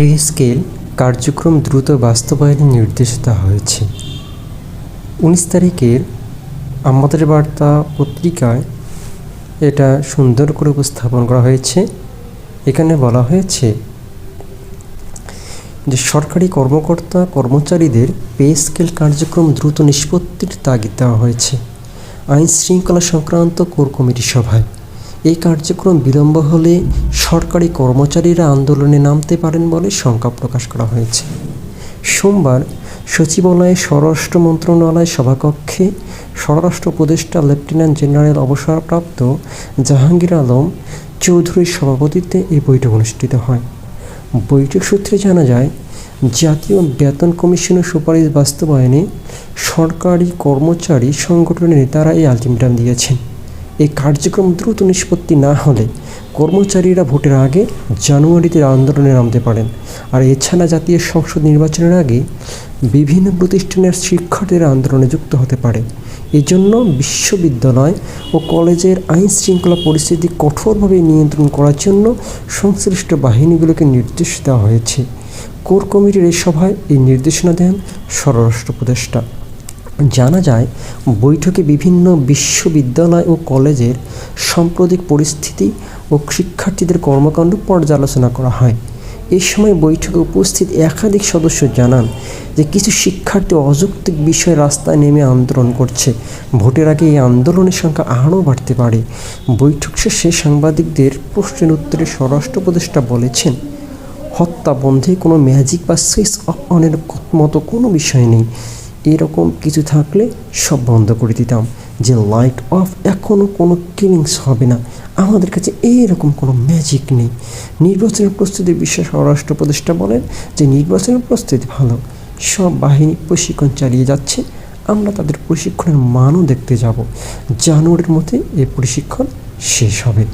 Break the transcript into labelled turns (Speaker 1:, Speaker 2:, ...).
Speaker 1: Pay scale কার্যক্রম দ্রুত বাস্তবায়নের নির্দেশ দেওয়া হয়েছে। উনিশ তারিখের আমাদের বার্তা পত্রিকায় এটা সুন্দর করে উপস্থাপন করা হয়েছে। এখানে বলা হয়েছে যে সরকারি কর্মকর্তা, কর্মচারীদের পে স্কেল কার্যক্রম দ্রুত নিষ্পত্তির তাগিদ দেওয়া হয়েছে। আইন শৃঙ্খলা সংক্রান্ত কোর কমিটি সভায়। এই কার্যক্রম বিলম্ব হলে সরকারি কর্মচারীরা আন্দোলনে নামতে পারেন বলে শঙ্কা প্রকাশ করা হয়েছে। সোমবার সচিবালয়ে স্বরাষ্ট্র মন্ত্রণালয় সভাকক্ষে স্বরাষ্ট্র উপদেষ্টা লেফটেন্যান্ট জেনারেল অবসরপ্রাপ্ত জাহাঙ্গীর আলম চৌধুরীর সভাপতিত্বে এই বৈঠক অনুষ্ঠিত হয়। বৈঠক সূত্রে জানা যায়, জাতীয় বেতন কমিশনের সুপারিশ বাস্তবায়নে সরকারি কর্মচারী সংগঠনের নেতারা এই আলটিমেটাম দিয়েছেন। এই কার্যক্রম দ্রুত নিষ্পত্তি না হলে কর্মচারীরা ভোটের আগে জানুয়ারিতে আন্দোলনে নামতে পারেন। আর এছাড়া জাতীয় সংসদ নির্বাচনের আগে বিভিন্ন প্রতিষ্ঠানের শিক্ষার্থীরা আন্দোলনে যুক্ত হতে পারে। এজন্য বিশ্ববিদ্যালয় ও কলেজের আইন শৃঙ্খলা পরিস্থিতি কঠোরভাবে নিয়ন্ত্রণ করার জন্য সংশ্লিষ্ট বাহিনীগুলোকে নির্দেশ দেওয়া হয়েছে। কোর কমিটির এই সভায় এই নির্দেশনা দেন স্বরাষ্ট্র উপদেষ্টা। জানা যায়, বৈঠকে বিভিন্ন বিশ্ববিদ্যালয় ও কলেজের সাম্প্রতিক পরিস্থিতি ও শিক্ষার্থীদের কর্মকাণ্ড পর্যালোচনা করা হয়। এই সময় বৈঠকে উপস্থিত একাধিক সদস্য জানান যে কিছু শিক্ষার্থী অযৌক্তিক বিষয়ে রাস্তায় নেমে আন্দোলন করছে। ভোটের আগে এই আন্দোলনের সংখ্যা আরও বাড়তে পারে। বৈঠক শেষে সাংবাদিকদের প্রশ্নের উত্তরে স্বরাষ্ট্র উপদেষ্টা বলেছেন, হত্যা বন্ধে কোনো ম্যাজিক বা সুইচ অফ অনের মতো কোনো বিষয় নেই। এরকম কিছু থাকলে সব বন্ধ করে দিতাম যে লাইট অফ এখনও কোনো কিলিংস হবে না। আমাদের কাছে এইরকম কোনো ম্যাজিক নেই। নির্বাচনের প্রস্তুতির বিষয়ে স্বরাষ্ট্র উপদেষ্টা বলেন যে নির্বাচনের প্রস্তুতি ভালো। সব বাহিনী প্রশিক্ষণ চালিয়ে যাচ্ছে। আমরা তাদের প্রশিক্ষণের মানও দেখতে যাব। জানুয়ারির মধ্যে এই প্রশিক্ষণ শেষ হবে।